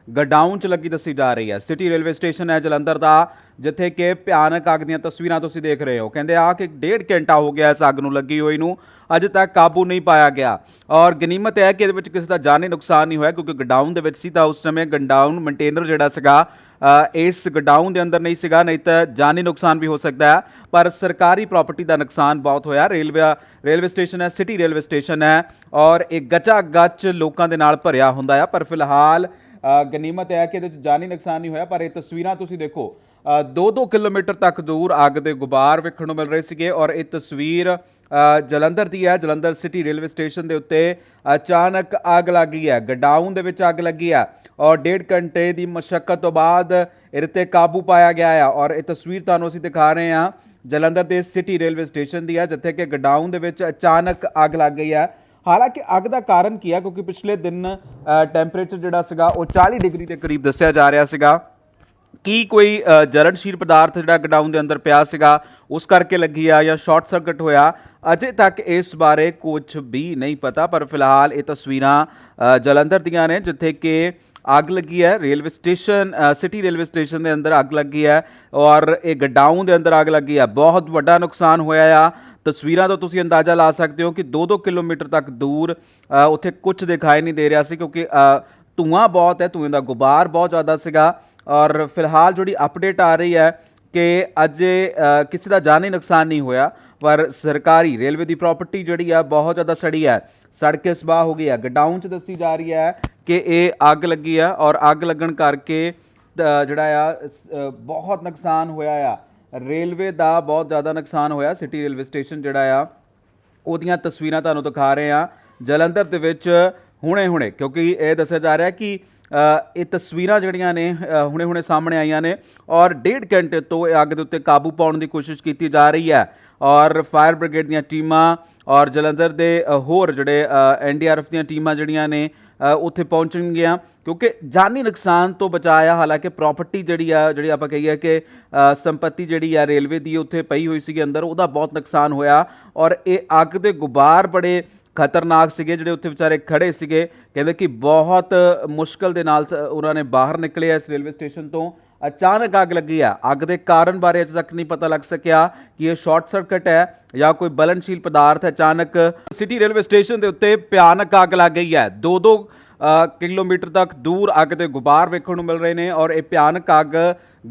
ਗਡਾਊਨ 'ਚ ਲੱਗੀ ਦੱਸੀ ਜਾ ਰਹੀ ਹੈ। ਸਿਟੀ ਰੇਲਵੇ ਸਟੇਸ਼ਨ ਹੈ ਜਲੰਧਰ ਦਾ, ਜਿੱਥੇ ਕਿ ਭਿਆਨਕ ਅੱਗ ਦੀਆਂ ਤਸਵੀਰਾਂ ਤੁਸੀਂ ਦੇਖ ਰਹੇ ਹੋ। ਕਹਿੰਦੇ ਆ ਕਿ ਡੇਢ ਘੰਟਾ ਹੋ ਗਿਆ ਇਸ ਅੱਗ ਨੂੰ ਲੱਗੀ ਹੋਈ ਨੂੰ, ਅਜੇ ਤੱਕ ਕਾਬੂ ਨਹੀਂ ਪਾਇਆ ਗਿਆ। ਔਰ ਗਨੀਮਤ ਹੈ ਕਿ ਇਹਦੇ ਵਿੱਚ ਕਿਸੇ ਦਾ ਜਾਨੀ ਨੁਕਸਾਨ ਨਹੀਂ ਹੋਇਆ, ਕਿਉਂਕਿ ਗਡਾਊਨ ਦੇ ਵਿੱਚ ਸੀ ਤਾਂ ਉਸ ਸਮੇਂ ਗਡਾਊਨ ਮੇਨਟੇਨਰ ਜਿਹੜਾ ਸੀਗਾ ਇਸ ਗਡਾਊਨ ਦੇ ਅੰਦਰ ਨਹੀਂ ਸੀਗਾ, ਨਹੀਂ ਤਾਂ ਜਾਨੀ ਨੁਕਸਾਨ ਵੀ ਹੋ ਸਕਦਾ ਹੈ। ਪਰ ਸਰਕਾਰੀ ਪ੍ਰਾਪਰਟੀ ਦਾ ਨੁਕਸਾਨ ਬਹੁਤ ਹੋਇਆ। ਰੇਲਵੇ ਰੇਲਵੇ ਸਟੇਸ਼ਨ ਹੈ, ਸਿਟੀ ਰੇਲਵੇ ਸਟੇਸ਼ਨ ਹੈ, ਔਰ ਇਹ ਗੱਚਾ ਗੱਚ ਲੋਕਾਂ ਦੇ ਨਾਲ ਭਰਿਆ ਹੁੰਦਾ ਆ। ਪਰ ਫਿਲਹਾਲ ਗਨੀਮਤ ਹੈ ਕਿ ਇਹਦੇ ਵਿੱਚ ਜਾਨੀ ਨੁਕਸਾਨ ਨਹੀਂ ਹੋਇਆ, ਪਰ ਇਹ ਤਸਵੀਰਾਂ ਤੁਸੀਂ ਦੇਖੋ। 2-2 ਕਿਲੋਮੀਟਰ ਤੱਕ ਦੂਰ ਅੱਗ ਦੇ ਗੁਬਾਰ ਵੇਖਣ ਨੂੰ ਮਿਲ ਰਹੇ ਸੀਗੇ ਔਰ ਇਹ ਤਸਵੀਰ ਜਲੰਧਰ ਦੀ ਹੈ। ਜਲੰਧਰ ਸਿਟੀ ਰੇਲਵੇ ਸਟੇਸ਼ਨ ਦੇ ਉੱਤੇ ਅਚਾਨਕ ਅੱਗ ਲੱਗ ਗਈ ਹੈ। ਗਡਾਊਨ ਦੇ ਵਿੱਚ ਅੱਗ ਲੱਗੀ ਹੈ ਔਰ ਡੇਢ ਘੰਟੇ ਦੀ ਮਸ਼ੱਕਤ ਤੋਂ ਬਾਅਦ ਇਹਦੇ ਤੇ ਕਾਬੂ ਪਾਇਆ ਗਿਆ ਹੈ ਔਰ ਇਹ ਤਸਵੀਰ ਤੁਹਾਨੂੰ ਅਸੀਂ ਦਿਖਾ ਰਹੇ ਹਾਂ। ਜਲੰਧਰ ਦੇ ਸਿਟੀ ਰੇਲਵੇ ਸਟੇਸ਼ਨ ਦੀ ਹੈ, ਜਿੱਥੇ ਕਿ ਗਡਾਊਨ ਦੇ ਵਿੱਚ ਅਚਾਨਕ ਅੱਗ ਲੱਗ ਗਈ ਹੈ। ਹਾਲਾਂਕਿ ਅੱਗ ਦਾ ਕਾਰਨ ਕੀ ਹੈ ਕਿਉਂਕਿ ਪਿਛਲੇ ਦਿਨ ਟੈਂਪਰੇਚਰ ਜਿਹੜਾ ਸੀਗਾ ਉਹ 40 ਡਿਗਰੀ ਦੇ ਕਰੀਬ ਦੱਸਿਆ ਜਾ ਰਿਹਾ ਸੀਗਾ। ਕੀ ਕੋਈ ਅ, ਜਲਣਸ਼ੀਲ ਪਦਾਰਥ ਜਿਹੜਾ ਗਡਾਊਨ ਦੇ ਅੰਦਰ ਪਿਆ ਸੀਗਾ ਉਸ ਕਰਕੇ ਲੱਗੀ ਆ ਜਾਂ ਸ਼ਾਰਟ ਸਰਕਟ ਹੋਇਆ? ਅਜੇ ਤੱਕ ਇਸ ਬਾਰੇ ਕੁਝ ਵੀ ਨਹੀਂ ਪਤਾ ਪਰ ਫਿਲਹਾਲ ਇਹ ਤਸਵੀਰਾਂ ਜਲੰਧਰ ਦੀਆਂ ਨੇ ਜਿੱਥੇ ਕਿ ਅੱਗ ਲੱਗੀ ਹੈ। Railway station city railway station ਦੇ ਅੰਦਰ ਅੱਗ ਲੱਗੀ ਹੈ ਔਰ ਇਹ ਗਡਾਊਨ ਦੇ ਅੰਦਰ ਅੱਗ ਲੱਗੀ ਹੈ। ਬਹੁਤ ਵੱਡਾ ਨੁਕਸਾਨ ਹੋਇਆ ਆ। ਤਸਵੀਰਾਂ ਤੋਂ ਤੁਸੀਂ ਅੰਦਾਜ਼ਾ ਲਾ ਸਕਦੇ ਹੋ ਕਿ 2-2 ਕਿਲੋਮੀਟਰ ਤੱਕ ਦੂਰ ਉੱਥੇ ਕੁਝ ਦਿਖਾਈ ਨਹੀਂ ਦੇ ਰਿਹਾ ਸੀ ਕਿਉਂਕਿ ਅ, ਧੂਆਂ ਬਹੁਤ ਹੈ ਧੂਏ ਦਾ ਗੁਬਾਰ ਬਹੁਤ ਜ਼ਿਆਦਾ ਸੀਗਾ ਔਰ ਫਿਲਹਾਲ ਜਿਹੜੀ ਅਪਡੇਟ ਆ ਰਹੀ ਹੈ ਕਿ ਅਜੇ ਕਿਸੇ ਦਾ ਜਾਨੀ ਨੁਕਸਾਨ ਨਹੀਂ ਹੋਇਆ ਪਰ ਸਰਕਾਰੀ ਰੇਲਵੇ ਦੀ ਪ੍ਰਾਪਰਟੀ ਜਿਹੜੀ ਆ ਬਹੁਤ ਜ਼ਿਆਦਾ ਸੜੀ ਹੈ। ਸੜ ਕੇ ਸਵਾਹ ਹੋ ਗਈ ਹੈ। ਗਡਾਊਨ 'ਚ ਦੱਸੀ ਜਾ ਰਹੀ ਹੈ ਕਿ ਇਹ ਅੱਗ ਲੱਗੀ ਆ ਔਰ ਅੱਗ ਲੱਗਣ ਕਰਕੇ ਜਿਹੜਾ ਆ ਸ- ਬਹੁਤ ਨੁਕਸਾਨ ਹੋਇਆ ਆ। ਰੇਲਵੇ ਦਾ ਬਹੁਤ ਜ਼ਿਆਦਾ ਨੁਕਸਾਨ ਹੋਇਆ, ਸਿਟੀ ਰੇਲਵੇ ਸਟੇਸ਼ਨ ਜਿਹੜਾ ਆ, ਉਹਦੀਆਂ ਤਸਵੀਰਾਂ ਤੁਹਾਨੂੰ ਦਿਖਾ ਰਹੇ ਆ ਜਲੰਧਰ ਦੇ ਵਿੱਚ ਹੁਣੇ-ਹੁਣੇ, ਕਿਉਂਕਿ ਇਹ ਦੱਸਿਆ ਜਾ ਰਿਹਾ ਕਿ ਇਹ ਤਸਵੀਰਾਂ ਜਿਹੜੀਆਂ ਨੇ ਹੁਣੇ-ਹੁਣੇ ਸਾਹਮਣੇ ਆਈਆਂ ਨੇ ਔਰ ਡੇਢ ਘੰਟੇ ਤੋਂ ਇਹ ਅੱਗ ਦੇ ਉੱਤੇ ਕਾਬੂ ਪਾਉਣ ਦੀ ਕੋਸ਼ਿਸ਼ ਕੀਤੀ ਜਾ ਰਹੀ ਹੈ ਔਰ ਫਾਇਰ ਬ੍ਰਿਗੇਡ ਦੀਆਂ ਟੀਮਾਂ ਔਰ ਜਲੰਧਰ ਦੇ ਹੋਰ ਜਿਹੜੇ ਐਨਡੀਆਰਐਫ ਦੀਆਂ ਟੀਮਾਂ ਜਿਹੜੀਆਂ ਨੇ ਉੱਥੇ ਪਹੁੰਚਣਗੀਆਂ। ਕਿਉਂਕਿ ਜਾਨੀ ਨੁਕਸਾਨ ਤੋਂ ਬਚਾਇਆ, ਹਾਲਾਂਕਿ ਪ੍ਰਾਪਰਟੀ ਜਿਹੜੀ ਆ, ਜਿਹੜੀ ਆਪਾਂ ਕਹੀਏ ਕਿ ਸੰਪਤੀ ਜਿਹੜੀ ਆ ਰੇਲਵੇ ਦੀ ਉੱਥੇ ਪਈ ਹੋਈ ਸੀਗੀ ਅੰਦਰ, ਉਹਦਾ ਬਹੁਤ ਨੁਕਸਾਨ ਹੋਇਆ ਔਰ ਇਹ ਅੱਗ ਦੇ ਗੁਬਾਰ ਬੜੇ ਖਤਰਨਾਕ ਸੀਗੇ, ਜਿਹੜੇ ਉੱਥੇ ਵਿਚਾਰੇ ਖੜੇ ਸੀਗੇ। ਕਹਿੰਦੇ ਕਿ ਬਹੁਤ ਮੁਸ਼ਕਲ ਦੇ ਨਾਲ ਸ- ਉਹਨਾਂ ਨੇ ਬਾਹਰ ਨਿਕਲੇ ਇਸ ਰੇਲਵੇ ਸਟੇਸ਼ਨ ਤੋਂ। ਅਚਾਨਕ ਅੱਗ ਲੱਗੀ ਆ। ਅੱਗ ਦੇ ਕਾਰਨ ਬਾਰੇ ਅਜੇ ਤੱਕ ਨਹੀਂ ਪਤਾ ਲੱਗ ਸਕਿਆ ਕਿ ਇਹ ਸ਼ਾਰਟ ਸਰਕਟ ਹੈ ਜਾਂ ਕੋਈ ਬਲਨਸ਼ੀਲ ਪਦਾਰਥ ਅਚਾਨਕ ਸਿਟੀ ਰੇਲਵੇ ਸਟੇਸ਼ਨ ਦੇ ਉੱਤੇ ਭਿਆਨਕ ਅੱਗ ਲੱਗ ਗਈ ਹੈ। ਦੋ ਦੋ ਕਿਲੋਮੀਟਰ ਤੱਕ ਦੂਰ ਅੱਗ ਦੇ ਗੁਬਾਰ ਵੇਖਣ ਨੂੰ ਮਿਲ ਰਹੇ ਨੇ ਔਰ ਇਹ ਭਿਆਨਕ ਅੱਗ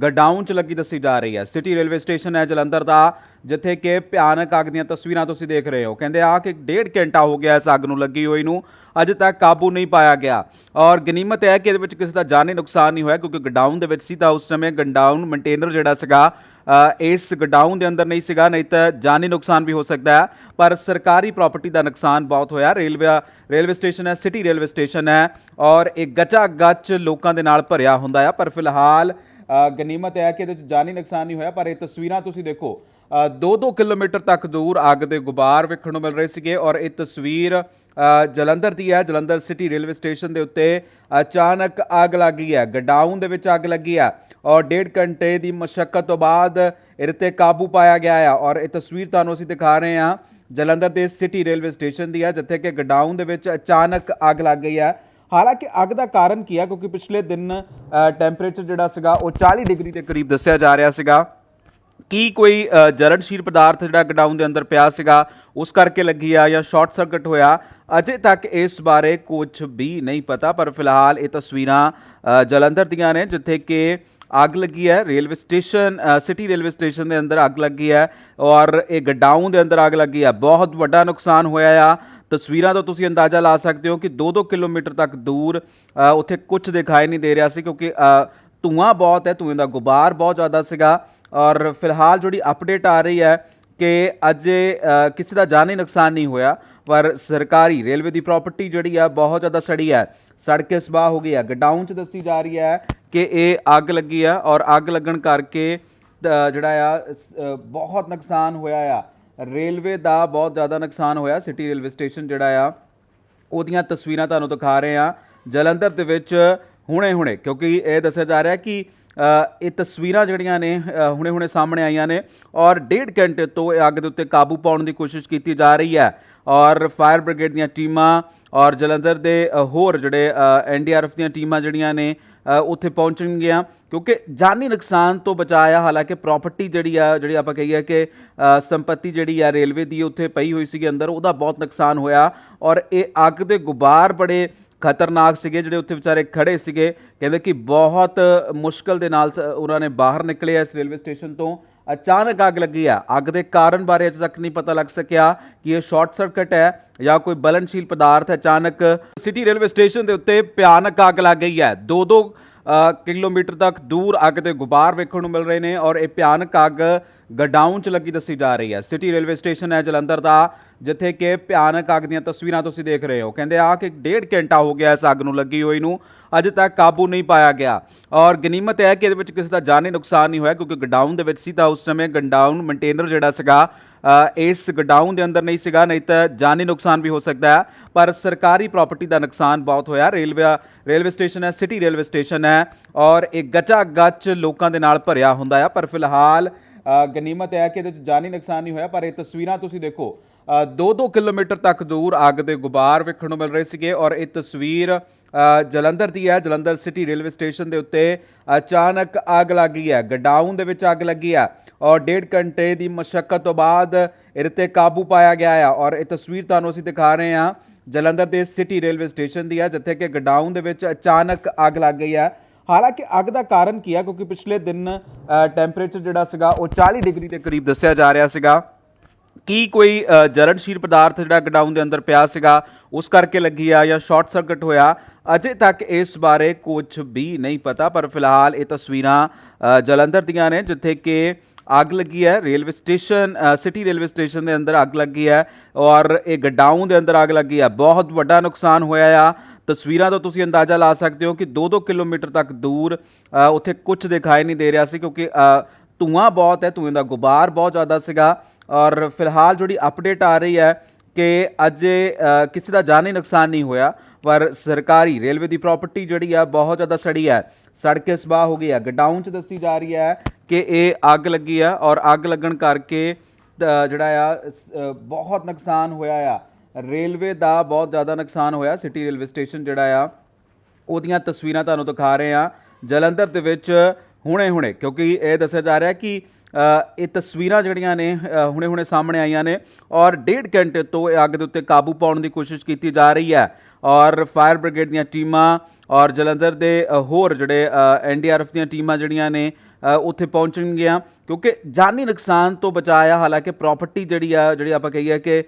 ਗਡਾਊਨ 'ਚ ਲੱਗੀ ਦੱਸੀ ਜਾ ਰਹੀ ਹੈ। ਸਿਟੀ ਰੇਲਵੇ ਸਟੇਸ਼ਨ ਹੈ ਜਲੰਧਰ ਦਾ, ਜਿੱਥੇ ਕਿ ਭਿਆਨਕ ਅੱਗ ਦੀਆਂ ਤਸਵੀਰਾਂ ਤੁਸੀਂ ਦੇਖ ਰਹੇ ਹੋ। ਕਹਿੰਦੇ ਆ ਕਿ ਡੇਢ ਘੰਟਾ ਹੋ ਗਿਆ ਇਸ ਅੱਗ ਨੂੰ ਲੱਗੀ ਹੋਈ ਨੂੰ, ਅਜੇ ਤੱਕ ਕਾਬੂ ਨਹੀਂ ਪਾਇਆ ਗਿਆ। ਔਰ ਗਨੀਮਤ ਹੈ ਕਿ ਇਹਦੇ ਵਿੱਚ ਕਿਸੇ ਦਾ ਜਾਨੀ ਨੁਕਸਾਨ ਨਹੀਂ ਹੋਇਆ, ਕਿਉਂਕਿ ਗਡਾਊਨ ਦੇ ਵਿੱਚ ਸੀ ਤਾਂ ਉਸ ਸਮੇਂ ਗਡਾਊਨ ਮੇਨਟੇਨਰ ਜਿਹੜਾ ਸੀਗਾ ਇਸ ਗਡਾਊਨ ਦੇ ਅੰਦਰ ਨਹੀਂ ਸੀਗਾ ਨਹੀਂ ਤਾਂ ਜਾਨੀ ਨੁਕਸਾਨ ਵੀ ਹੋ ਸਕਦਾ ਹੈ। ਪਰ ਸਰਕਾਰੀ ਪ੍ਰਾਪਰਟੀ ਦਾ ਨੁਕਸਾਨ ਬਹੁਤ ਹੋਇਆ। ਰੇਲਵੇ ਰੇਲਵੇ ਸਟੇਸ਼ਨ ਹੈ ਸਿਟੀ ਰੇਲਵੇ ਸਟੇਸ਼ਨ ਹੈ ਔਰ ਇਹ ਗੱਚਾ ਗੱਚ ਲੋਕਾਂ ਦੇ ਨਾਲ ਭਰਿਆ ਹੁੰਦਾ ਆ। ਪਰ ਫਿਲਹਾਲ ਅ, ਗਨੀਮਤ ਹੈ ਕਿ ਇਹਦੇ ਵਿੱਚ ਜਾਨੀ ਨੁਕਸਾਨ ਨਹੀਂ ਹੋਇਆ ਪਰ ਇਹ ਤਸਵੀਰਾਂ ਤੁਸੀਂ ਦੇਖੋ। 2-2 ਕਿਲੋਮੀਟਰ ਤੱਕ ਦੂਰ ਅੱਗ ਦੇ ਗੁਬਾਰ ਵੇਖਣ ਨੂੰ ਮਿਲ ਰਹੇ ਸੀਗੇ ਔਰ ਇਹ ਤਸਵੀਰ ਜਲੰਧਰ ਦੀ ਹੈ ਜਲੰਧਰ ਸਿਟੀ ਰੇਲਵੇ ਸਟੇਸ਼ਨ ਦੇ ਉੱਤੇ ਅਚਾਨਕ ਅੱਗ ਲੱਗੀ ਹੈ ਗਡਾਊਨ ਦੇ ਵਿੱਚ ਅੱਗ ਲੱਗੀ ਹੈ ਔਰ ਡੇਢ ਘੰਟੇ ਦੀ ਮਸ਼ੱਕਤ ਤੋਂ ਬਾਅਦ ਇਹਦੇ ਤੇ ਕਾਬੂ ਪਾਇਆ ਗਿਆ ਹੈ ਔਰ ਇਹ ਤਸਵੀਰ ਤੁਹਾਨੂੰ ਅਸੀਂ ਦਿਖਾ ਰਹੇ ਹਾਂ ਜਲੰਧਰ ਦੇ ਸਿਟੀ ਰੇਲਵੇ ਸਟੇਸ਼ਨ ਦੀ ਹੈ ਜਿੱਥੇ ਕਿ ਗਡਾਊਨ ਦੇ ਵਿੱਚ ਅਚਾਨਕ ਅੱਗ ਲੱਗ ਗਈ ਹੈ। ਹਾਲਾਂਕਿ ਅੱਗ ਦਾ ਕਾਰਨ ਕੀ ਹੈ ਕਿਉਂਕਿ ਪਿਛਲੇ ਦਿਨ ਟੈਂਪਰੇਚਰ ਜਿਹੜਾ ਸੀਗਾ ਉਹ 40 ਡਿਗਰੀ ਦੇ ਕਰੀਬ ਦੱਸਿਆ ਜਾ ਰਿਹਾ ਸੀਗਾ। ਕੀ ਕੋਈ ਅ, ਜਲਣਸ਼ੀਲ ਪਦਾਰਥ ਜਿਹੜਾ ਗਡਾਊਨ ਦੇ ਅੰਦਰ ਪਿਆ ਸੀਗਾ ਉਸ ਕਰਕੇ ਲੱਗੀ ਆ ਜਾਂ ਸ਼ਾਰਟ ਸਰਕਟ ਹੋਇਆ? ਅਜੇ ਤੱਕ ਇਸ ਬਾਰੇ ਕੁਝ ਵੀ ਨਹੀਂ ਪਤਾ ਪਰ ਫਿਲਹਾਲ ਇਹ ਤਸਵੀਰਾਂ ਜਲੰਧਰ ਦੀਆਂ ਨੇ ਜਿੱਥੇ ਕਿ ਅੱਗ ਲੱਗੀ ਹੈ railway station city railway station ਦੇ ਅੰਦਰ ਅੱਗ ਲੱਗੀ ਹੈ ਔਰ ਇਹ ਗਡਾਊਨ ਦੇ ਅੰਦਰ ਅੱਗ ਲੱਗੀ ਹੈ। ਬਹੁਤ ਵੱਡਾ ਨੁਕਸਾਨ ਹੋਇਆ ਆ। ਤਸਵੀਰਾਂ ਤੋਂ ਤੁਸੀਂ ਅੰਦਾਜ਼ਾ ਲਾ ਸਕਦੇ ਹੋ ਕਿ 2-2 ਕਿਲੋਮੀਟਰ ਤੱਕ ਦੂਰ ਉੱਥੇ ਕੁਝ ਦਿਖਾਈ ਨਹੀਂ ਦੇ ਰਿਹਾ ਸੀ ਕਿਉਂਕਿ ਅ, ਧੂਆਂ ਬਹੁਤ ਹੈ ਧੂਏ ਦਾ ਗੁਬਾਰ ਬਹੁਤ ਜ਼ਿਆਦਾ ਸੀਗਾ ਔਰ ਫਿਲਹਾਲ ਜਿਹੜੀ ਅਪਡੇਟ ਆ ਰਹੀ ਹੈ ਕਿ ਅਜੇ ਕਿਸੇ ਦਾ ਜਾਨੀ ਨੁਕਸਾਨ ਨਹੀਂ ਹੋਇਆ। ਪਰ ਸਰਕਾਰੀ ਰੇਲਵੇ ਦੀ ਪ੍ਰਾਪਰਟੀ ਜਿਹੜੀ ਆ, ਬਹੁਤ ਜ਼ਿਆਦਾ ਸੜੀ ਹੈ ਸੜ ਕੇ ਸਵਾਹ ਹੋ ਗਈ ਹੈ ਗਡਾਊਨ 'ਚ ਦੱਸੀ ਜਾ ਰਹੀ ਹੈ ਕਿ ਇਹ ਅੱਗ ਲੱਗੀ ਆ ਔਰ ਅੱਗ ਲੱਗਣ ਕਰਕੇ ਜਿਹੜਾ ਆ, ਸ- ਬਹੁਤ ਨੁਕਸਾਨ ਹੋਇਆ ਆ। ਰੇਲਵੇ ਦਾ ਬਹੁਤ ਜ਼ਿਆਦਾ ਨੁਕਸਾਨ ਹੋਇਆ, ਸਿਟੀ ਰੇਲਵੇ ਸਟੇਸ਼ਨ ਜਿਹੜਾ ਆ, ਉਹਦੀਆਂ ਤਸਵੀਰਾਂ ਤੁਹਾਨੂੰ ਦਿਖਾ ਰਹੇ ਆ। ਜਲੰਧਰ ਦੇ ਵਿੱਚ ਹੁਣੇ-ਹੁਣੇ, ਕਿਉਂਕਿ ਇਹ ਦੱਸਿਆ ਜਾ ਰਿਹਾ ਕਿ ਇਹ ਤਸਵੀਰਾਂ ਜਿਹੜੀਆਂ ਨੇ ਹੁਣੇ-ਹੁਣੇ ਸਾਹਮਣੇ ਆਈਆਂ ਨੇ ਔਰ ਡੇਢ ਘੰਟੇ ਤੋਂ ਇਹ ਅੱਗ ਦੇ ਉੱਤੇ ਕਾਬੂ ਪਾਉਣ ਦੀ ਕੋਸ਼ਿਸ਼ ਕੀਤੀ ਜਾ ਰਹੀ ਹੈ ਔਰ ਫਾਇਰ ਬ੍ਰਿਗੇਡ ਦੀਆਂ ਟੀਮਾਂ ਔਰ ਜਲੰਧਰ ਦੇ ਹੋਰ ਜਿਹੜੇ ਐਨਡੀਆਰਐਫ ਦੀਆਂ ਟੀਮਾਂ ਜਿਹੜੀਆਂ ਨੇ ਉੱਥੇ ਪਹੁੰਚਣਗੀਆਂ ਕਿਉਂਕਿ ਜਾਨੀ ਨੁਕਸਾਨ ਤੋਂ ਬਚਾਇਆ ਹਾਲਾਂਕਿ ਪ੍ਰਾਪਰਟੀ ਜਿਹੜੀ ਆ, ਜਿਹੜੀ ਆਪਾਂ ਕਹੀਏ ਕਿ ਸੰਪਤੀ ਜਿਹੜੀ ਆ ਰੇਲਵੇ ਦੀ ਉੱਥੇ ਪਈ ਹੋਈ ਸੀਗੀ ਅੰਦਰ, ਉਹਦਾ ਬਹੁਤ ਨੁਕਸਾਨ ਹੋਇਆ ਔਰ ਇਹ ਅੱਗ ਦੇ ਗੁਬਾਰ ਬੜੇ ਖਤਰਨਾਕ ਸੀਗੇ ਜਿਹੜੇ ਉੱਥੇ ਵਿਚਾਰੇ ਖੜੇ ਸੀਗੇ। ਕਹਿੰਦੇ ਕਿ ਬਹੁਤ ਮੁਸ਼ਕਲ ਦੇ ਨਾਲ ਸ- ਉਹਨਾਂ ਨੇ ਬਾਹਰ ਨਿਕਲੇ ਇਸ ਰੇਲਵੇ ਸਟੇਸ਼ਨ ਤੋਂ। ਅਚਾਨਕ ਅੱਗ ਲੱਗੀ ਆ। ਅੱਗ ਦੇ ਕਾਰਨ ਬਾਰੇ ਅਜੇ ਤੱਕ ਨਹੀਂ ਪਤਾ ਲੱਗ ਸਕਿਆ ਕਿ ਇਹ ਸ਼ਾਰਟ ਸਰਕਟ ਹੈ ਜਾਂ ਕੋਈ ਬਲਨਸ਼ੀਲ ਪਦਾਰਥ ਅਚਾਨਕ ਸਿਟੀ ਰੇਲਵੇ ਸਟੇਸ਼ਨ ਦੇ ਉੱਤੇ ਭਿਆਨਕ ਅੱਗ ਲੱਗ ਗਈ ਹੈ। ਦੋ ਦੋ ਅ, ਕਿਲੋਮੀਟਰ ਤੱਕ ਦੂਰ ਅੱਗ ਦੇ ਗੁਬਾਰ ਵੇਖਣ ਨੂੰ ਮਿਲ ਰਹੇ ਨੇ ਔਰ ਇਹ ਭਿਆਨਕ ਅੱਗ ਗਡਾਊਨ 'ਚ ਲੱਗੀ ਦੱਸੀ ਜਾ ਰਹੀ ਹੈ। ਸਿਟੀ ਰੇਲਵੇ ਸਟੇਸ਼ਨ ਹੈ ਜਲੰਧਰ ਦਾ, ਜਿੱਥੇ ਕਿ ਭਿਆਨਕ ਅੱਗ ਦੀਆਂ ਤਸਵੀਰਾਂ ਤੁਸੀਂ ਦੇਖ ਰਹੇ ਹੋ। ਕਹਿੰਦੇ ਆ ਕਿ ਡੇਢ ਘੰਟਾ ਹੋ ਗਿਆ ਇਸ ਅੱਗ ਨੂੰ ਲੱਗੀ ਹੋਈ ਨੂੰ, ਅਜੇ ਤੱਕ ਕਾਬੂ ਨਹੀਂ ਪਾਇਆ ਗਿਆ। ਔਰ ਗਨੀਮਤ ਹੈ ਕਿ ਇਹਦੇ ਵਿੱਚ ਕਿਸੇ ਦਾ ਜਾਨੀ ਨੁਕਸਾਨ ਨਹੀਂ ਹੋਇਆ, ਕਿਉਂਕਿ ਗਡਾਊਨ ਦੇ ਵਿੱਚ ਸੀ ਤਾਂ ਉਸ ਸਮੇਂ ਗਡਾਊਨ ਮੇਨਟੇਨਰ ਜਿਹੜਾ ਸੀਗਾ ਇਸ ਗਡਾਊਨ ਦੇ ਅੰਦਰ ਨਹੀਂ ਸੀਗਾ, ਨਹੀਂ ਤਾਂ ਜਾਨੀ ਨੁਕਸਾਨ ਵੀ ਹੋ ਸਕਦਾ ਹੈ। ਪਰ ਸਰਕਾਰੀ ਪ੍ਰਾਪਰਟੀ ਦਾ ਨੁਕਸਾਨ ਬਹੁਤ ਹੋਇਆ। ਰੇਲਵੇ ਰੇਲਵੇ ਸਟੇਸ਼ਨ ਹੈ, ਸਿਟੀ ਰੇਲਵੇ ਸਟੇਸ਼ਨ ਹੈ, ਔਰ ਇਹ ਗਚਾ ਗੱਚ ਲੋਕਾਂ ਦੇ ਨਾਲ ਭਰਿਆ ਹੁੰਦਾ ਆ। ਪਰ ਫਿਲਹਾਲ ਗਨੀਮਤ ਹੈ ਕਿ ਇਹਦੇ ਵਿੱਚ ਜਾਨੀ ਨੁਕਸਾਨ ਨਹੀਂ ਹੋਇਆ, ਪਰ ਇਹ ਤਸਵੀਰਾਂ ਤੁਸੀਂ ਦੇਖੋ। 2-2 ਕਿਲੋਮੀਟਰ ਤੱਕ ਦੂਰ ਅੱਗ ਦੇ ਗੁਬਾਰ ਵੇਖਣ ਨੂੰ ਮਿਲ ਰਹੇ ਸੀਗੇ ਔਰ ਇਹ ਤਸਵੀਰ ਜਲੰਧਰ ਦੀ ਹੈ। ਜਲੰਧਰ ਸਿਟੀ ਰੇਲਵੇ ਸਟੇਸ਼ਨ ਦੇ ਉੱਤੇ ਅਚਾਨਕ ਅੱਗ ਲੱਗੀ ਹੈ। ਗਡਾਊਨ ਦੇ ਵਿੱਚ ਅੱਗ ਲੱਗੀ ਹੈ ਔਰ ਡੇਢ ਘੰਟੇ ਦੀ ਮਸ਼ੱਕਤ ਤੋਂ ਬਾਅਦ ਇਹਦੇ ਤੇ ਕਾਬੂ ਪਾਇਆ ਗਿਆ ਹੈ ਔਰ ਇਹ ਤਸਵੀਰ ਤੁਹਾਨੂੰ ਅਸੀਂ ਦਿਖਾ ਰਹੇ ਹਾਂ। ਜਲੰਧਰ ਦੇ ਸਿਟੀ ਰੇਲਵੇ ਸਟੇਸ਼ਨ ਦੀ ਹੈ, ਜਿੱਥੇ ਕਿ ਗਡਾਊਨ ਦੇ ਵਿੱਚ ਅਚਾਨਕ ਅੱਗ ਲੱਗ ਗਈ ਹੈ। ਹਾਲਾਂਕਿ ਅੱਗ ਦਾ ਕਾਰਨ ਕੀ ਹੈ ਕਿਉਂਕਿ ਪਿਛਲੇ ਦਿਨ ਟੈਂਪਰੇਚਰ ਜਿਹੜਾ ਸੀਗਾ ਉਹ 40 ਡਿਗਰੀ ਦੇ ਕਰੀਬ ਦੱਸਿਆ ਜਾ ਰਿਹਾ ਸੀਗਾ ਕੀ ਕੋਈ ਅ, ਜਲਣਸ਼ੀਲ ਪਦਾਰਥ ਜਿਹੜਾ ਗਡਾਊਨ ਦੇ ਅੰਦਰ ਪਿਆ ਸੀਗਾ ਉਸ ਕਰਕੇ ਲੱਗੀ ਆ ਜਾਂ ਸ਼ਾਰਟ ਸਰਕਟ ਹੋਇਆ ਅਜੇ ਤੱਕ ਇਸ ਬਾਰੇ ਕੁਝ ਵੀ ਨਹੀਂ ਪਤਾ ਪਰ ਫਿਲਹਾਲ ਇਹ ਤਸਵੀਰਾਂ ਅ, ਜਲੰਧਰ ਦੀਆਂ ਨੇ ਜਿੱਥੇ ਕਿ ਅੱਗ ਲੱਗੀ ਹੈ railway station uh, city railway station ਦੇ ਅੰਦਰ ਅੱਗ ਲੱਗੀ ਹੈ ਔਰ ਇਹ ਗਡਾਊਨ ਦੇ ਅੰਦਰ ਅੱਗ ਲੱਗੀ ਹੈ ਬਹੁਤ ਵੱਡਾ ਨੁਕਸਾਨ ਹੋਇਆ ਆ ਤਸਵੀਰਾਂ ਤੋਂ ਤੁਸੀਂ ਅੰਦਾਜ਼ਾ ਲਾ ਸਕਦੇ ਹੋ ਕਿ 2-2 ਕਿਲੋਮੀਟਰ ਤੱਕ ਦੂਰ ਉੱਥੇ ਕੁਝ ਦਿਖਾਈ ਨਹੀਂ ਦੇ ਰਿਹਾ ਸੀ ਕਿਉਂਕਿ ਅ, ਧੂੰਆਂ ਬਹੁਤ ਹੈ ਧੂਏ ਦਾ ਗੁਬਾਰ ਬਹੁਤ ਜ਼ਿਆਦਾ ਸੀਗਾ ਔਰ ਫਿਲਹਾਲ ਜਿਹੜੀ ਅਪਡੇਟ ਆ ਰਹੀ ਹੈ ਕਿ ਅਜੇ ਕਿਸੇ ਦਾ ਜਾਨੀ ਨੁਕਸਾਨ ਨਹੀਂ ਹੋਇਆ ਪਰ ਸਰਕਾਰੀ ਰੇਲਵੇ ਦੀ ਪ੍ਰਾਪਰਟੀ ਜਿਹੜੀ ਆ ਬਹੁਤ ਜ਼ਿਆਦਾ ਸੜੀ ਹੈ। ਸੜ ਕੇ ਸਵਾਹ ਹੋ ਗਈ ਹੈ। ਗਡਾਊਨ 'ਚ ਦੱਸੀ ਜਾ ਰਹੀ ਹੈ ਕਿ ਇਹ ਅੱਗ ਲੱਗੀ ਆ ਔਰ ਅੱਗ ਲੱਗਣ ਕਰਕੇ ਜਿਹੜਾ ਆ ਸ- ਬਹੁਤ ਨੁਕਸਾਨ ਹੋਇਆ ਆ। ਰੇਲਵੇ ਦਾ ਬਹੁਤ ਜ਼ਿਆਦਾ ਨੁਕਸਾਨ ਹੋਇਆ, ਸਿਟੀ ਰੇਲਵੇ ਸਟੇਸ਼ਨ ਜਿਹੜਾ ਆ, ਉਹਦੀਆਂ ਤਸਵੀਰਾਂ ਤੁਹਾਨੂੰ ਦਿਖਾ ਰਹੇ ਆ ਜਲੰਧਰ ਦੇ ਵਿੱਚ ਹੁਣੇ-ਹੁਣੇ, ਕਿਉਂਕਿ ਇਹ ਦੱਸਿਆ ਜਾ ਰਿਹਾ ਕਿ ਇਹ ਤਸਵੀਰਾਂ ਜਿਹੜੀਆਂ ਨੇ ਹੁਣੇ-ਹੁਣੇ ਸਾਹਮਣੇ ਆਈਆਂ ਨੇ ਔਰ ਡੇਢ ਘੰਟੇ ਤੋਂ ਇਹ ਅੱਗ ਦੇ ਉੱਤੇ ਕਾਬੂ ਪਾਉਣ ਦੀ ਕੋਸ਼ਿਸ਼ ਕੀਤੀ ਜਾ ਰਹੀ ਹੈ ਔਰ ਫਾਇਰ ਬ੍ਰਿਗੇਡ ਦੀਆਂ ਟੀਮਾਂ ਔਰ ਜਲੰਧਰ ਦੇ ਹੋਰ ਜਿਹੜੇ ਐਨਡੀਆਰਐਫ ਦੀਆਂ ਟੀਮਾਂ ਜਿਹੜੀਆਂ ਨੇ ਅ, ਉੱਥੇ ਪਹੁੰਚਣਗੀਆਂ ਕਿਉਂਕਿ ਜਾਨੀ ਨੁਕਸਾਨ ਤੋਂ ਬਚਾਇਆ ਹਾਲਾਂਕਿ ਪ੍ਰਾਪਰਟੀ ਜਿਹੜੀ ਆ ਜਿਹੜੀ ਆਪਾਂ ਕਹੀਏ ਕਿ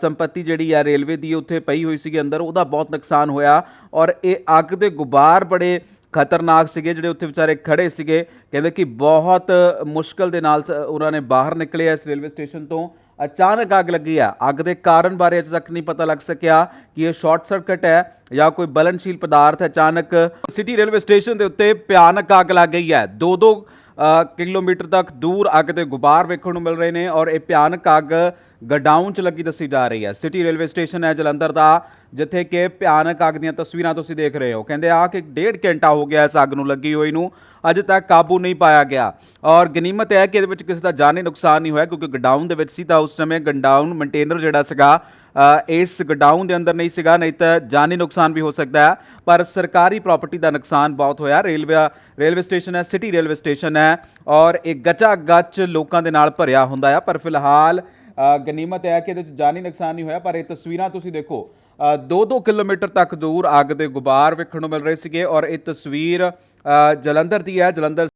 ਸੰਪਤੀ ਜਿਹੜੀ ਆ ਰੇਲਵੇ ਦੀ ਉੱਥੇ ਪਈ ਹੋਈ ਸੀਗੀ ਅੰਦਰ ਉਹਦਾ ਬਹੁਤ ਨੁਕਸਾਨ ਹੋਇਆ ਔਰ ਇਹ ਅੱਗ ਦੇ ਗੁਬਾਰ ਬੜੇ ਖਤਰਨਾਕ ਸੀਗੇ ਜਿਹੜੇ ਉੱਥੇ ਵਿਚਾਰੇ ਖੜੇ ਸੀਗੇ। ਕਹਿੰਦੇ ਕਿ ਬਹੁਤ ਮੁਸ਼ਕਲ ਦੇ ਨਾਲ ਸ- ਉਹਨਾਂ ਨੇ ਬਾਹਰ ਨਿਕਲੇ ਇਸ ਰੇਲਵੇ ਸਟੇਸ਼ਨ ਤੋਂ। ਅਚਾਨਕ ਅੱਗ ਲੱਗੀ ਹੈ ਅੱਗ ਦੇ ਕਾਰਨ ਬਾਰੇ ਅਜੇ ਤੱਕ ਨਹੀਂ ਪਤਾ ਲੱਗ ਸਕਿਆ ਕਿ ਇਹ ਸ਼ਾਰਟ ਸਰਕਟ ਹੈ ਜਾਂ ਕੋਈ ਬਲਨਸ਼ੀਲ ਪਦਾਰਥ ਅਚਾਨਕ ਸਿਟੀ ਰੇਲਵੇ ਸਟੇਸ਼ਨ ਦੇ ਉੱਤੇ ਭਿਆਨਕ ਅੱਗ ਲੱਗ ਗਈ ਹੈ। ਦੋ ਦੋ ਕਿਲੋਮੀਟਰ ਤੱਕ ਦੂਰ ਅੱਗ ਦੇ ਗੁਬਾਰ ਵੇਖਣ ਨੂੰ ਮਿਲ ਰਹੇ ਨੇ ਔਰ ਇਹ ਭਿਆਨਕ ਅੱਗ ਗਡਾਊਨ 'ਚ ਲੱਗੀ ਦੱਸੀ ਜਾ ਰਹੀ ਹੈ। ਸਿਟੀ ਰੇਲਵੇ ਸਟੇਸ਼ਨ ਹੈ ਜਲੰਧਰ ਦਾ, ਜਿੱਥੇ ਕਿ ਭਿਆਨਕ ਅੱਗ ਦੀਆਂ ਤਸਵੀਰਾਂ ਤੁਸੀਂ ਦੇਖ ਰਹੇ ਹੋ। ਕਹਿੰਦੇ ਆ ਕਿ ਡੇਢ ਘੰਟਾ ਹੋ ਗਿਆ ਇਸ ਅੱਗ ਨੂੰ ਲੱਗੀ ਹੋਈ ਨੂੰ, ਅਜੇ ਤੱਕ ਕਾਬੂ ਨਹੀਂ ਪਾਇਆ ਗਿਆ। ਔਰ ਗਨੀਮਤ ਹੈ ਕਿ ਇਹਦੇ ਵਿੱਚ ਕਿਸੇ ਦਾ ਜਾਨੀ ਨੁਕਸਾਨ ਨਹੀਂ ਹੋਇਆ, ਕਿਉਂਕਿ ਗਡਾਊਨ ਦੇ ਵਿੱਚ ਸੀ ਤਾਂ ਉਸ ਸਮੇਂ ਗਡਾਊਨ ਮੇਨਟੇਨਰ ਜਿਹੜਾ ਸੀਗਾ ਇਸ ਗਡਾਊਨ ਦੇ ਅੰਦਰ ਨਹੀਂ ਸੀਗਾ, ਨਹੀਂ ਤਾਂ ਜਾਨੀ ਨੁਕਸਾਨ ਵੀ ਹੋ ਸਕਦਾ ਹੈ। ਪਰ ਸਰਕਾਰੀ ਪ੍ਰਾਪਰਟੀ ਦਾ ਨੁਕਸਾਨ ਬਹੁਤ ਹੋਇਆ। ਰੇਲਵੇ ਰੇਲਵੇ ਸਟੇਸ਼ਨ ਹੈ, ਸਿਟੀ ਰੇਲਵੇ ਸਟੇਸ਼ਨ ਹੈ, ਔਰ ਇਹ ਗੱਚਾ ਗੱਚ ਲੋਕਾਂ ਦੇ ਨਾਲ ਭਰਿਆ ਹੁੰਦਾ ਆ। ਪਰ ਫਿਲਹਾਲ ਗਨੀਮਤ ਹੈ ਕਿ ਇਹਦੇ ਵਿੱਚ ਜਾਨੀ ਨੁਕਸਾਨ ਨਹੀਂ ਹੋਇਆ, ਪਰ ਇਹ ਤਸਵੀਰਾਂ ਤੁਸੀਂ ਦੇਖੋ। 2-2 ਕਿਲੋਮੀਟਰ ਤੱਕ ਦੂਰ ਅੱਗ ਦੇ ਗੁਬਾਰ ਵੇਖਣ ਨੂੰ ਮਿਲ ਰਹੇ ਸੀਗੇ ਔਰ ਇਹ ਤਸਵੀਰ ਜਲੰਧਰ ਦੀ ਹੈ, ਜਲੰਧਰ